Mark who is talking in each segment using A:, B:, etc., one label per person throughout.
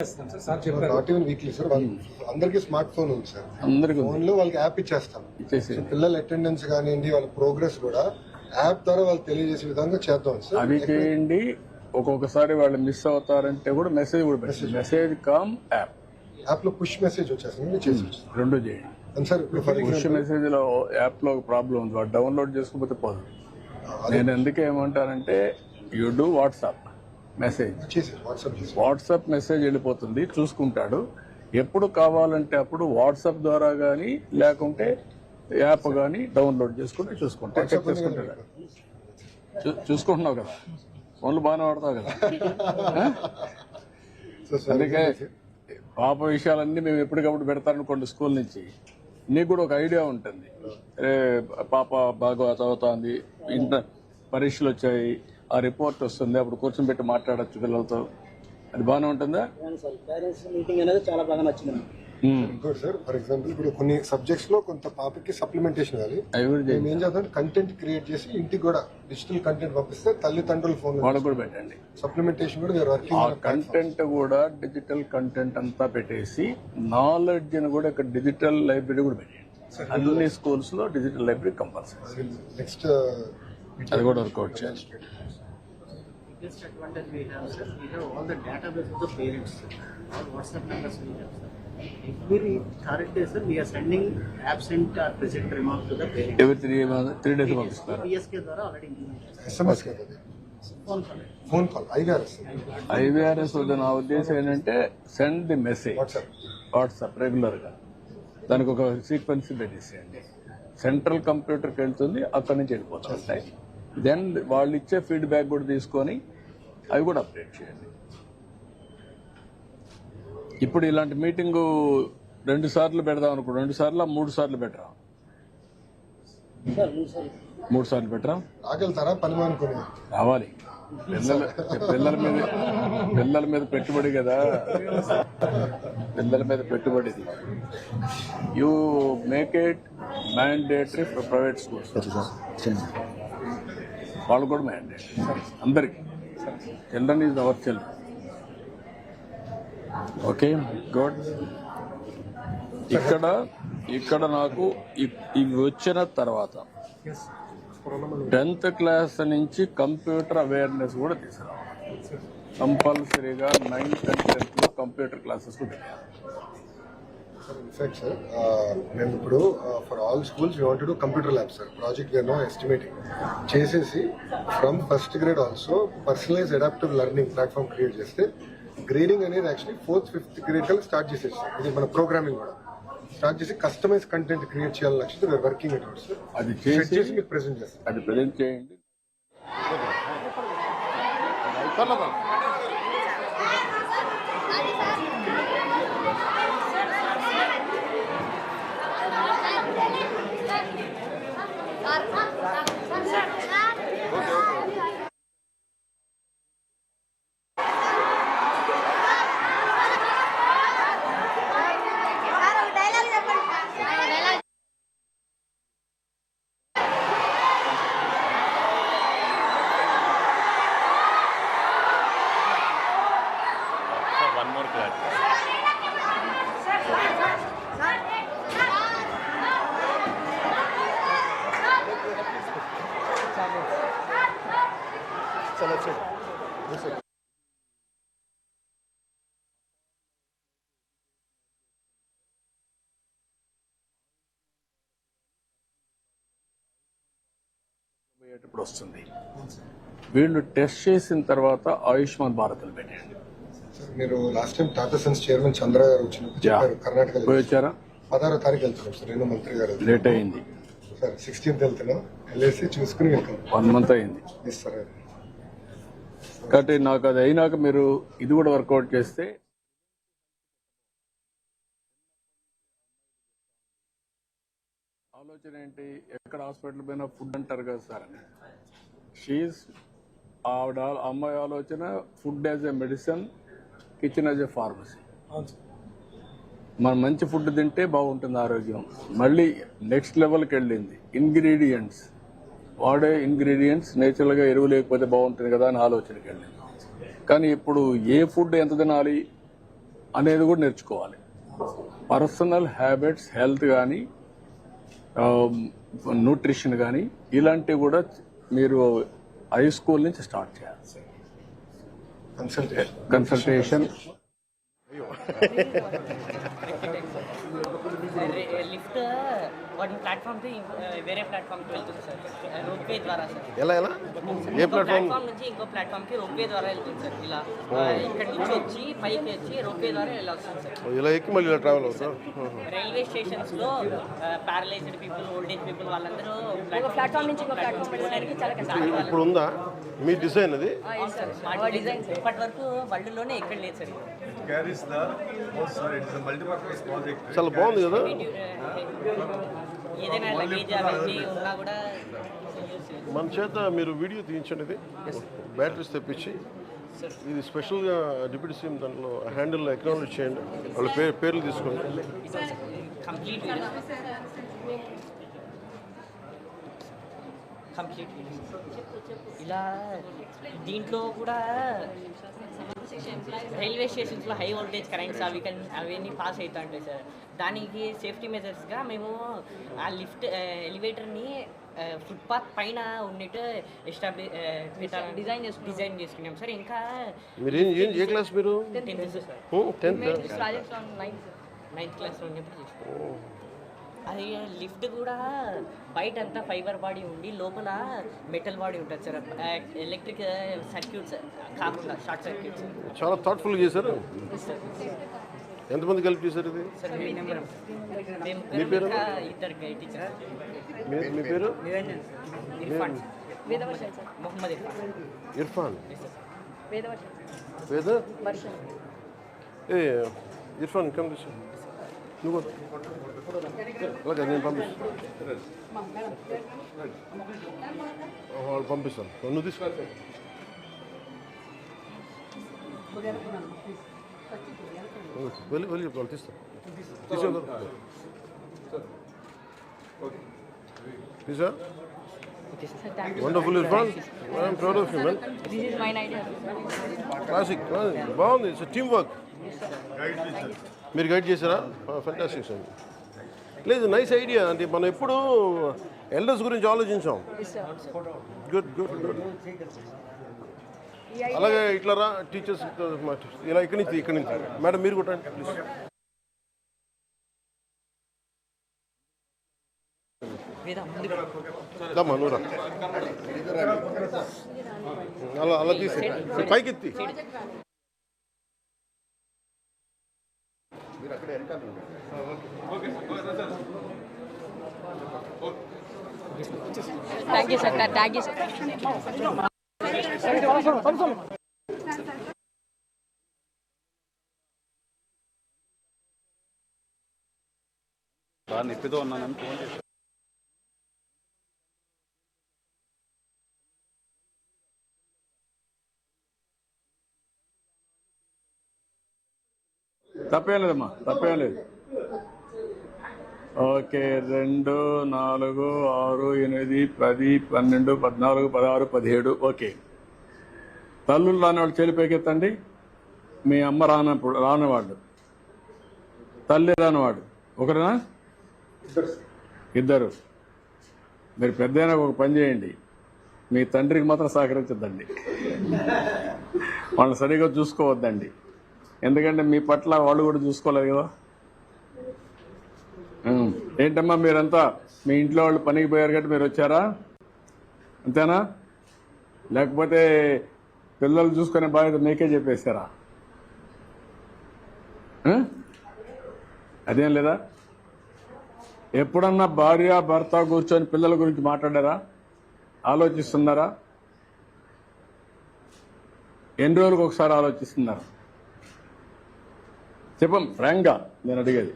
A: Not even weekly sir వాళ్ళు అందరికీ smart phone ఉంది సార్. ఫోన్లో వాళ్ళకి యాప్ ఇచ్చేస్తాం. పిల్లల అటెండెన్స్ కానివ్వండి వాళ్ళ ప్రోగ్రెస్ కూడా యాప్ ద్వారా వాళ్ళు తెలియజేసే విధంగా చేద్దాం సార్.
B: అది చేయండి. ఒక్కొక్కసారి వాళ్ళు మిస్ అవుతారంటే కూడా మెసేజ్ కూడా మెసేజ్ కామ్ యాప్
A: యాప్లో పుష్ మెసేజ్ వచ్చేస్తుంది చేసి
B: రెండు చేయండి.
A: సార్ ఇప్పుడు
B: పుష్ మెసేజ్లో యాప్లో ప్రాబ్లం ఉంది. వాడు డౌన్లోడ్ చేసుకోకపోతే పోదు. నేను ఎందుకు ఏమంటానంటే you do WhatsApp message
A: WhatsApp
B: message వెళ్ళిపోతుంది చూసుకుంటాడు. ఎప్పుడు కావాలంటే అప్పుడు వాట్సాప్ ద్వారా కానీ లేకుంటే యాప్ కానీ డౌన్లోడ్ చేసుకుంటే చూసుకుంటా చెక్ చేసుకుంటాడు. చూసుకుంటున్నావు కదా? ఫోన్లు బాగానే వాడతావు కదా? అందుకే పాప విషయాలన్నీ మేము ఎప్పటికప్పుడు పెడతారనుకోండి స్కూల్ నుంచి. నీకు కూడా ఒక ఐడియా ఉంటుంది. పాప బాగా చదువుతోంది ఇంటర్ పరీక్షలు వచ్చాయి ఆ రిపోర్ట్ వస్తుంది అప్పుడు కూర్చొని పెట్టి మాట్లాడచ్చు పిల్లలతో. అది బాగానే ఉంటుందా?
C: పేరెంట్స్ మీటింగ్ అనేది చాలా బాగా నచ్చింది.
A: ఇంకోటి సార్ ఫర్ ఎగ్జాంపుల్ ఇప్పుడు కొన్ని సబ్జెక్ట్స్లో కొంత పాపకి సప్లిమెంటేషన్
B: చేయండి.
A: మేము ఏం చేద్దాం? కంటెంట్ క్రియేట్ చేసి ఇంటికి కూడా డిజిటల్ కంటెంట్ పంపిస్తే తల్లిదండ్రుల ఫోన్
B: వాళ్ళకు కూడా పెట్టండి.
A: సప్లిమెంటేషన్ కూడా
B: ఆ కంటెంట్ కూడా డిజిటల్ కంటెంట్ అంతా పెట్టేసి నాలెడ్జ్ని కూడా ఇక్కడ డిజిటల్ లైబ్రరీ కూడా పెట్టండి అన్ని స్కూల్స్లో డిజిటల్ లైబ్రరీ కంపల్సరీ
A: నెక్స్ట్
B: అది కూడా వర్కౌట్ చేయాలి.
C: Biggest advantage we have, sir, we have all the database of the parents, sir. all WhatsApp numbers we have, sir. Every third day, sir, we are sending absent or present remark to the parents.
B: ఎవరి three three days పంపిస్తారు
C: PSK ద్వారా already implement చేస్తాం.
A: SMS కదా
C: Phone call.
A: Phone call
B: IVRS వద్ద నా ఉద్దేశం ఏంటంటే send the message
A: WhatsApp
B: WhatsApp రెగ్యులర్గా దానికి ఒక సీక్వెన్స్ పెట్టేసేయండి సెంట్రల్ కంప్యూటర్కి వెళ్తుంది అక్కడి నుంచి వెళ్ళిపోతూ ఉంటాయి దెన్ వాళ్ళు ఇచ్చే ఫీడ్బ్యాక్ కూడా తీసుకొని అవి కూడా అప్డేట్ చేయండి. ఇప్పుడు ఇలాంటి మీటింగు రెండు సార్లు పెడదాం అనుకో రెండు సార్లు మూడు సార్లు పెట్టరా?
C: సార్ మూడు సార్లు.
B: మూడు సార్లు పెట్టరా?
A: పని
B: రావాలి. పిల్లల పిల్లల మీద పిల్లల మీద పెట్టుబడి కదా. పిల్లల మీద పెట్టుబడిది you make it mandatory for private schools వాళ్ళు కూడా మ్యాండేటరీ అందరికి. Children is our children okay good ఇక్కడ ఇక్కడ నాకు ఇవి వచ్చిన తర్వాత టెన్త్ క్లాస్ నుంచి కంప్యూటర్ అవేర్నెస్ కూడా తీసుకురావాలి. కంపల్సరీగా నైన్త్ అండ్ టెన్త్లో కంప్యూటర్ క్లాసెస్ కూడా
A: ఇన్ఫాక్ట్ సార్ మేము ఇప్పుడు for all schools we want to computer lab sir project we're no estimating చేసేసి from first grade also personalize adaptive learning platform create చేస్తే గ్రేడింగ్ అనేది యాక్చువల్లీ ఫోర్త్ ఫిఫ్త్ గ్రేడ్ కల్లా start చేసేసాం ఇది మన ప్రోగ్రామింగ్ కూడా. స్టార్ట్ చేసి కస్టమైజ్ కంటెంట్ క్రియేట్ చేయాలని లక్ష్యంతో we're working it out sir
B: అది చేసి
A: చేసి మీకు ప్రెజెంట్ చేస్తాం.
B: అది ప్రజెంట్ చేయండి. పోయేటప్పుడు వస్తుంది. వీళ్ళు టెస్ట్ చేసిన తర్వాత ఆయుష్మాన్ భారత్ పెట్టండి
A: సార్ మీరు last time Tata Sons chairman Chandra garu వచ్చినప్పుడు. చెప్పారు కర్ణాటకలో.
B: పోయి వచ్చారా
A: పదహారో తారీఖు వెళ్తున్నాం సార్ నేను మంత్రి గారు
B: లేట్ అయింది.
A: సార్ సిక్స్టీన్త్ వెళ్తున్నాం. వెళ్ళేసి చూసుకుని వెళ్తాం
B: వన్ మంత్ అయింది.
A: ఎస్ సార్
B: కాబట్టి నాకు అది అయినాక మీరు ఇది కూడా వర్కౌట్ చేస్తే ఆలోచన ఏంటి? ఎక్కడ హాస్పిటల్ పోయినా ఫుడ్ అంటారు కదా సార్ షీఈ్ ఆవిడ అమ్మాయి ఆలోచన food as a medicine kitchen as a pharmacy. మనం మంచి ఫుడ్ తింటే బాగుంటుంది ఆరోగ్యం. మళ్ళీ నెక్స్ట్ లెవెల్కి వెళ్ళింది. ఇంగ్రీడియంట్స్ వాడే ఇంగ్రీడియంట్స్ నేచురల్గా ఎరువు లేకపోతే బాగుంటుంది కదా అని ఆలోచనకి వెళ్ళింది. కానీ ఇప్పుడు ఏ ఫుడ్ ఎంత తినాలి అనేది కూడా నేర్చుకోవాలి. పర్సనల్ హ్యాబిట్స్ హెల్త్ కానీ న్యూట్రిషన్ కానీ ఇలాంటివి కూడా మీరు హై స్కూల్ నుంచి స్టార్ట్ చేయాలి
A: కన్సల్ట్
B: కన్సల్టేషన్
D: లిఫ్ట్ ప్లాట్ఫామ్ ఇంకో- వేరే ప్లాట్ఫామ్కి వెళ్తుంది సార్. రోప్వే ద్వారా సార్.
E: ఎలా ఎలా? ఏ
D: ఇంకో
E: ప్లాట్ఫామ్
D: నుంచి ఇంకో ప్లాట్ఫామ్కి రోప్వే ద్వారా వెళ్తుంది సార్ ఇలా. ఇక్కడ నుంచి వచ్చి పైకి వచ్చి రోప్వే ద్వారా వెళ్ళొస్తుంది సార్.
E: ఇలా ఎక్కి మళ్ళీ ఇలా ట్రావెల్ అవుతా
D: railway స్టేషన్స్లో paralysed people old age people వాళ్ళందరూ
F: ప్లాట్ఫామ్ నుంచి ఇంకో ప్లాట్ఫామ్ వెళ్ళడానికి చాలా కష్టం
E: ఇప్పుడు ఉందా మీ డిజైన్ అది?
D: డిజైన్ ఇప్పటి వరకు వరల్డ్లోనే ఎక్కడ లేదు సార్
G: oh
E: చాలా బాగుంది కదా. మన చేత మీరు వీడియో తీయించండి ఇది బ్యాటరీస్ తెప్పించి. ఇది స్పెషల్గా డిప్యూటీ సీఎం దాంట్లో హ్యాండిల్ అక్నాలెడ్జ్ చేయండి. వాళ్ళ పేరు పేర్లు తీసుకోండి.
D: ఇలా దీంట్లో కూడా రైల్వే స్టేషన్స్లో హై వోల్టేజ్ కరెంట్స్ అవి అవన్నీ పాస్ అవుతా ఉంటాయి సార్. దానికి సేఫ్టీ మెజర్స్గా మేము ఆ లిఫ్ట్ ఎలివేటర్ని ఫుట్పాత్ పైన ఉన్నట్టు ఎస్టాబ్లిష్ డిజైన్ చేసు డిజైన్ చేసుకున్నాం సార్. ఇంకా
E: మీరు ఏం క్లాస్ మీరు?
D: Tenth sir.
F: నైన్త్
D: క్లాస్లో ఉన్నప్పుడు చేసుకున్నాం అది లిఫ్ట్ కూడా బయట అంతా ఫైబర్ బాడీ ఉండి లోపల మెటల్ బాడీ ఉంటుంది సార్. ఎలక్ట్రిక్ సర్క్యూట్స్ కాకుండా షార్ట్ సర్క్యూట్స్.
E: చాలా థాట్ఫుల్గా చేశారు. ఎంతమంది కలిపి చేశారు ఇది?
D: సార్ మీ
E: పేరు?
D: ఇద్దరు
E: మీ పేరు?
D: Irfan
F: Vedavarshan sir.
D: Mohammed Irfan.
E: Veda? Irfan come this నువ్వు అలాగే నేను పంపిస్తాను వాళ్ళు పంపిస్తాను నువ్వు తీసుకో వెళ్ళి వెళ్ళి వాళ్ళు తీస్తాను తీసుకో తీసా wonderful Irfan I'm proud of you man
F: this is mine idea
E: classic బాగుంది. ఇట్స్ టీమ్ వర్క్ మీరు గైడ్ చేశారా? ఫెంటాస్టిక్ సార్ లేదు నైస్ ఐడియా అంటే మనం ఎప్పుడు ఎల్డర్స్ గురించి ఆలోచించాం. గుడ్ గుడ్ గుడ్ అలాగే ఇట్లా రా టీచర్స్ ఇలా ఇక్కడి నుంచి ఇక్కడి నుంచి. మేడం మీరు కూడా ప్లీజ్ అలా అలా తీసి. పైకెత్తి.
F: Thank you sir thank you sir
G: నొప్పితో ఉన్నానని ఫోన్ చేశాను.
B: తప్పేం లేదమ్మా తప్పేం లేదు. ఓకే రెండు నాలుగు ఆరు ఎనిమిది పది పన్నెండు పద్నాలుగు పదహారు పదిహేడు ఓకే. తల్లులు రానివాళ్ళు చెలిపైకెత్తండి మీ అమ్మ రానప్పుడు రానివాళ్ళు. తల్లి రానివాడు. ఒకరేనా? ఇద్దరు మీరు పెద్దయినా ఒక పని చేయండి. మీ తండ్రికి మాత్రం సహకరించద్దండి. వాళ్ళని సరిగా చూసుకోవద్దండి. ఎందుకంటే మీ పట్ల వాళ్ళు కూడా చూసుకోలేదు కదా. ఏంటమ్మా మీరంతా? మీ ఇంట్లో వాళ్ళు పనికి పోయారు కాబట్టి మీరు వచ్చారా? అంతేనా? లేకపోతే పిల్లలు చూసుకునే బాధ్యత మీకే చెప్పేశారా? అదేం లేదా? ఎప్పుడన్నా భార్య భర్త కూర్చొని పిల్లల గురించి మాట్లాడారా? ఆలోచిస్తున్నారా? ఎన్ని రోజులకు ఒకసారి ఆలోచిస్తున్నారు? చెప్పం ఫ్రాంక్గా నేను అడిగేది?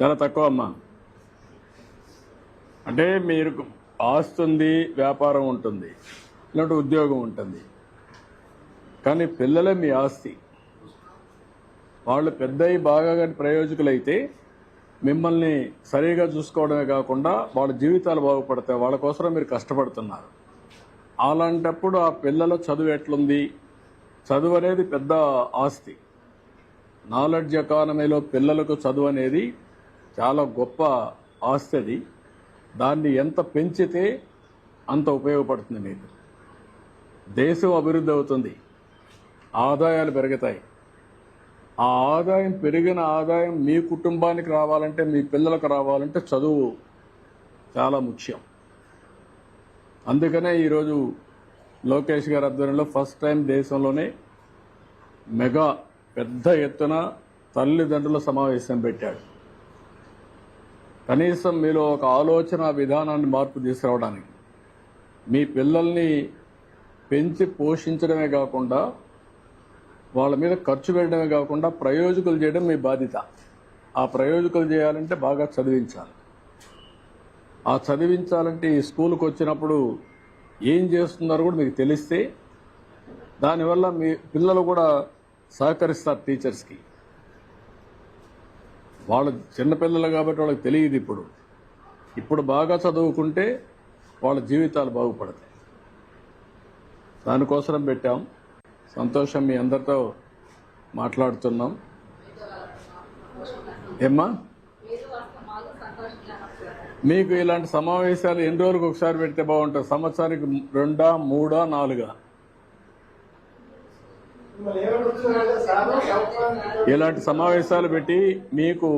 B: చాలా తక్కువ అమ్మా అంటే మీరు ఆస్తి ఉంది వ్యాపారం ఉంటుంది ఇలాంటి ఉద్యోగం ఉంటుంది. కానీ పిల్లలే మీ ఆస్తి. వాళ్ళు పెద్దయి బాగా ప్రయోజకులైతే మిమ్మల్ని సరిగా చూసుకోవడమే కాకుండా వాళ్ళ జీవితాలు బాగుపడతాయి వాళ్ళ కోసం మీరు కష్టపడుతున్నారు. అలాంటప్పుడు ఆ పిల్లల చదువు ఎట్లుంది? చదువు అనేది పెద్ద ఆస్తి. నాలెడ్జ్ ఎకానమీలో పిల్లలకు చదువు అనేది చాలా గొప్ప ఆస్తి అది. దాన్ని ఎంత పెంచితే అంత ఉపయోగపడుతుంది మీకు. దేశం అభివృద్ధి అవుతుంది. ఆదాయాలు పెరుగుతాయి. ఆ ఆదాయం పెరిగిన ఆదాయం మీ కుటుంబానికి రావాలంటే మీ పిల్లలకు రావాలంటే చదువు చాలా ముఖ్యం. అందుకనే ఈరోజు లోకేష్ గారి ఆధ్వర్యంలో ఫస్ట్ టైం దేశంలోనే మెగా పెద్ద ఎత్తున తల్లిదండ్రుల సమావేశం పెట్టాడు కనీసం మీలో ఒక ఆలోచన విధానాన్ని మార్పు తీసుకురావడానికి మీ పిల్లల్ని పెంచి పోషించడమే కాకుండా వాళ్ళ మీద ఖర్చు పెట్టడమే కాకుండా ప్రయోజకులు చేయడం మీ బాధ్యత. ఆ ప్రయోజకులు చేయాలంటే బాగా చదివించాలి. ఆ చదివించాలంటే ఈ స్కూల్కి వచ్చినప్పుడు ఏం చేస్తున్నారో కూడా మీకు తెలిస్తే దానివల్ల మీ పిల్లలు కూడా సహకరిస్తారు టీచర్స్కి. వాళ్ళు చిన్నపిల్లలు కాబట్టి వాళ్ళకి తెలియదు ఇప్పుడు. ఇప్పుడు బాగా చదువుకుంటే వాళ్ళ జీవితాలు బాగుపడతాయి. దానికోసం పెట్టాం. సంతోషం మీ అందరితో మాట్లాడుతున్నాం. ఏమ్మా? మీకు ఇలాంటి సమావేశాలు ఎన్ని రోజులకు ఒకసారి పెడితే బాగుంటుంది? సంవత్సరానికి రెండా మూడా నాలుగా? ఇలాంటి సమావేశాలు పెట్టి మీకు